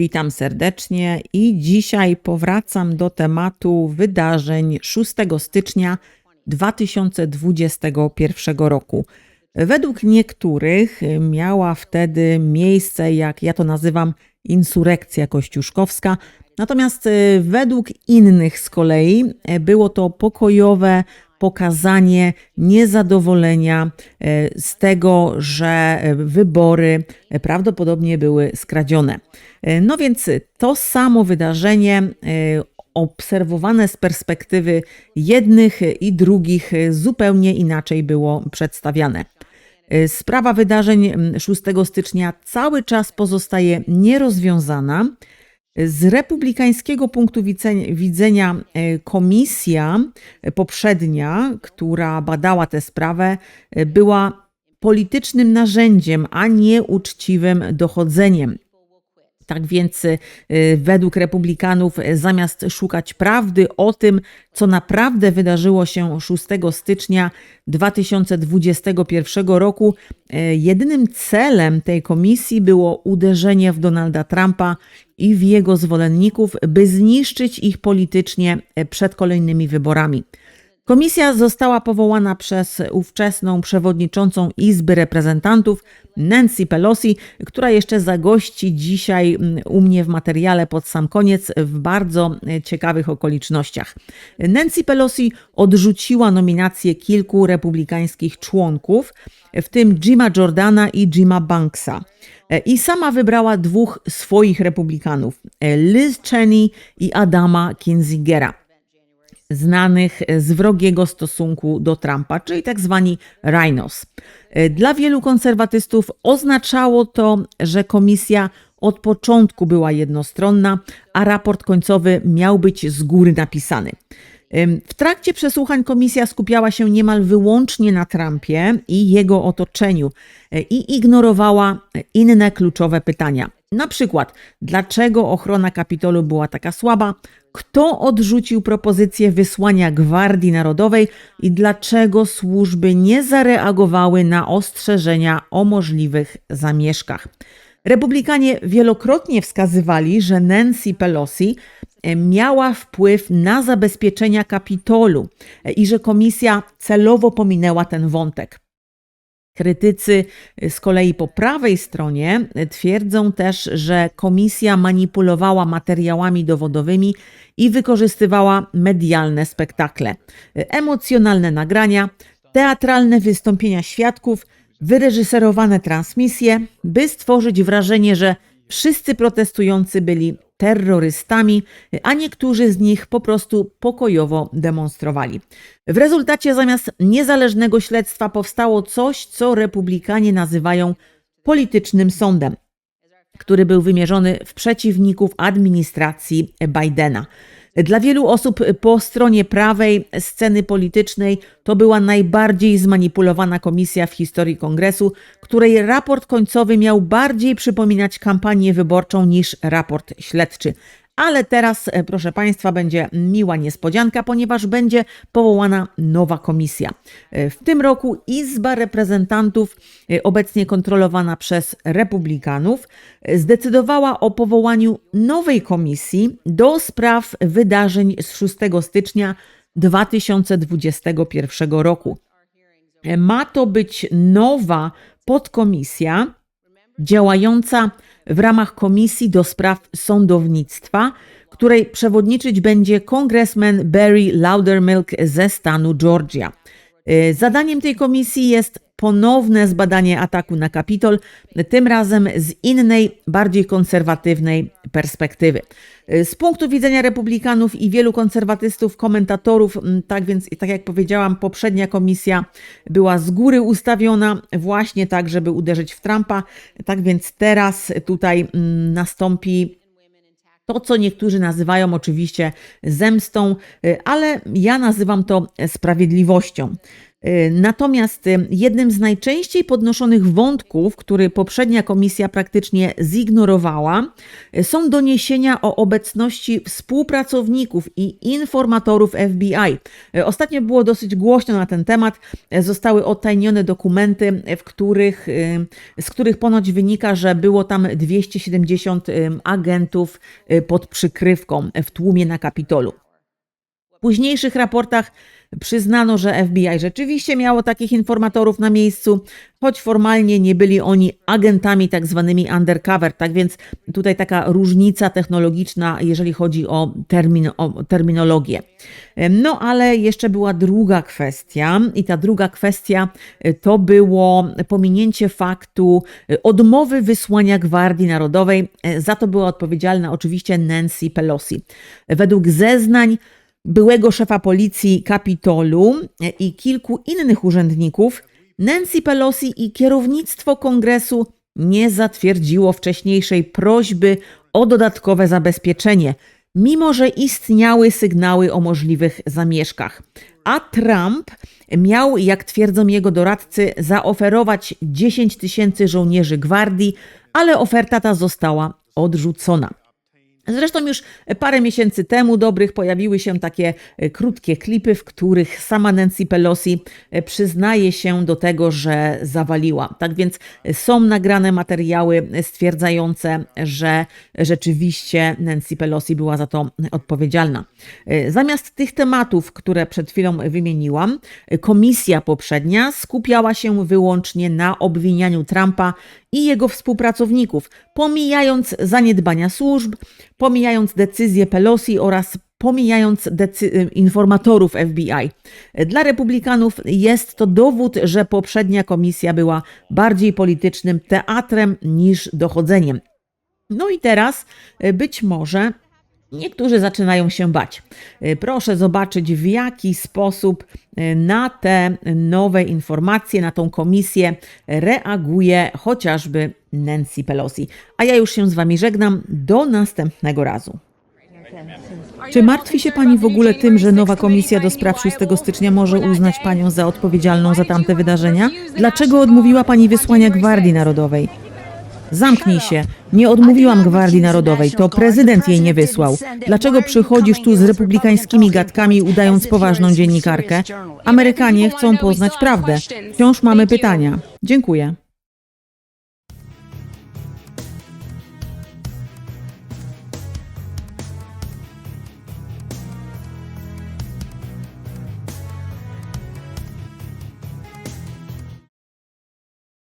Witam serdecznie i dzisiaj powracam do tematu wydarzeń 6 stycznia 2021 roku. Według niektórych miała wtedy miejsce, jak ja to nazywam, insurekcja kościuszkowska, natomiast e, według innych z kolei e, było to pokojowe pokazanie niezadowolenia e, z tego, że wybory prawdopodobnie były skradzione. E, No więc to samo wydarzenie e, obserwowane z perspektywy jednych i drugich zupełnie inaczej było przedstawiane. E, Sprawa wydarzeń m, 6 stycznia cały czas pozostaje nierozwiązana. Z republikańskiego punktu widzenia, e, komisja e, poprzednia, która badała tę sprawę, e, była politycznym narzędziem, a nie uczciwym dochodzeniem. Tak więc y, według republikanów y, zamiast szukać prawdy o tym, co naprawdę wydarzyło się 6 stycznia 2021 roku, y, jedynym celem tej komisji było uderzenie w Donalda Trumpa i w jego zwolenników, by zniszczyć ich politycznie przed kolejnymi wyborami. Komisja została powołana przez ówczesną przewodniczącą Izby Reprezentantów Nancy Pelosi, która jeszcze zagości dzisiaj mm, u mnie w materiale pod sam koniec w bardzo e, ciekawych okolicznościach. Nancy Pelosi odrzuciła nominację kilku republikańskich członków, w tym Jima Jordana i Jima Banksa. E, I sama wybrała dwóch swoich republikanów, e, Liz Cheney i Adama Kinzigera znanych z wrogiego stosunku do Trumpa, czyli tak zwani rhinos. Dla wielu konserwatystów oznaczało to, że komisja od początku była jednostronna, a raport końcowy miał być z góry napisany. W trakcie przesłuchań komisja skupiała się niemal wyłącznie na Trumpie i jego otoczeniu e, i ignorowała inne kluczowe pytania. Na przykład, dlaczego ochrona Kapitolu była taka słaba, kto odrzucił propozycję wysłania Gwardii Narodowej i dlaczego służby nie zareagowały na ostrzeżenia o możliwych zamieszkach. Republikanie wielokrotnie wskazywali, że Nancy Pelosi e, miała wpływ na zabezpieczenia Kapitolu e, i że komisja celowo pominęła ten wątek. Krytycy e, z kolei po prawej stronie twierdzą też, że komisja manipulowała materiałami dowodowymi i wykorzystywała medialne spektakle, emocjonalne nagrania, teatralne wystąpienia świadków, wyreżyserowane transmisje, by stworzyć wrażenie, że wszyscy protestujący byli terrorystami, a niektórzy z nich po prostu pokojowo demonstrowali. W rezultacie zamiast niezależnego śledztwa powstało coś, co republikanie nazywają politycznym sądem, który był wymierzony w przeciwników administracji Bidena. Dla wielu osób po stronie prawej sceny politycznej to była najbardziej zmanipulowana komisja w historii kongresu, której raport końcowy miał bardziej przypominać kampanię wyborczą niż raport śledczy. Ale teraz, e, proszę Państwa, będzie miła niespodzianka, ponieważ będzie powołana nowa komisja. E, W tym roku Izba Reprezentantów, e, obecnie kontrolowana przez Republikanów, zdecydowała o powołaniu nowej komisji do spraw wydarzeń z 6 stycznia 2021 roku. Ma to być nowa podkomisja działająca w ramach Komisji do Spraw Sądownictwa, której przewodniczyć będzie kongresmen Barry Loudermilk ze stanu Georgia. Y, Zadaniem tej komisji jest ponowne zbadanie ataku na Kapitol, tym razem z innej, bardziej konserwatywnej perspektywy. Z punktu widzenia republikanów i wielu konserwatystów, komentatorów, tak więc, tak jak powiedziałam, poprzednia komisja była z góry ustawiona właśnie tak, żeby uderzyć w Trumpa. Tak więc teraz tutaj nastąpi to, co niektórzy nazywają oczywiście zemstą, y, ale ja nazywam to sprawiedliwością. Y, Natomiast y, jednym z najczęściej podnoszonych wątków, który poprzednia komisja praktycznie zignorowała, y, są doniesienia o obecności współpracowników i informatorów FBI. Ostatnio było dosyć głośno na ten temat. Zostały odtajnione dokumenty, w których, z których ponoć wynika, że było tam 270 y, agentów pod przykrywką w tłumie na Kapitolu. W późniejszych raportach przyznano, że FBI rzeczywiście miało takich informatorów na miejscu, choć formalnie nie byli oni agentami tak zwanymi undercover. Tak więc tutaj taka różnica technologiczna, jeżeli chodzi o, termin, o terminologię. No ale jeszcze była druga kwestia i ta druga kwestia y, to było pominięcie faktu y, odmowy wysłania Gwardii Narodowej. Y, Za to była odpowiedzialna oczywiście Nancy Pelosi. Według zeznań byłego szefa policji Kapitolu i kilku innych urzędników, Nancy Pelosi i kierownictwo kongresu nie zatwierdziło wcześniejszej prośby o dodatkowe zabezpieczenie, mimo że istniały sygnały o możliwych zamieszkach. A Trump miał, jak twierdzą jego doradcy, zaoferować 10 tysięcy żołnierzy gwardii, ale oferta ta została odrzucona. Zresztą już parę miesięcy temu dobrych pojawiły się takie e, krótkie klipy, w których sama Nancy Pelosi e, przyznaje się do tego, że zawaliła. Tak więc są nagrane materiały stwierdzające, że rzeczywiście Nancy Pelosi była za to odpowiedzialna. E, Zamiast tych tematów, które przed chwilą wymieniłam, e, komisja poprzednia skupiała się wyłącznie na obwinianiu Trumpa i jego współpracowników, pomijając zaniedbania służb, pomijając decyzje Pelosi oraz pomijając decy- informatorów FBI. Dla republikanów jest to dowód, że poprzednia komisja była bardziej politycznym teatrem niż dochodzeniem. No i teraz e, być może niektórzy zaczynają się bać. E, Proszę zobaczyć, w jaki sposób e, na te nowe informacje, na tą komisję reaguje chociażby Nancy Pelosi. A ja już się z Wami żegnam. Do następnego razu. Czy martwi się Pani w ogóle tym, że nowa komisja do spraw 6 stycznia może uznać Panią za odpowiedzialną za tamte wydarzenia? Dlaczego odmówiła Pani wysłania Gwardii Narodowej? Zamknij się. Nie odmówiłam Gwardii Narodowej, to prezydent jej nie wysłał. Dlaczego przychodzisz tu z republikańskimi gadkami, udając poważną dziennikarkę? Amerykanie chcą poznać prawdę. Wciąż mamy pytania. Dziękuję.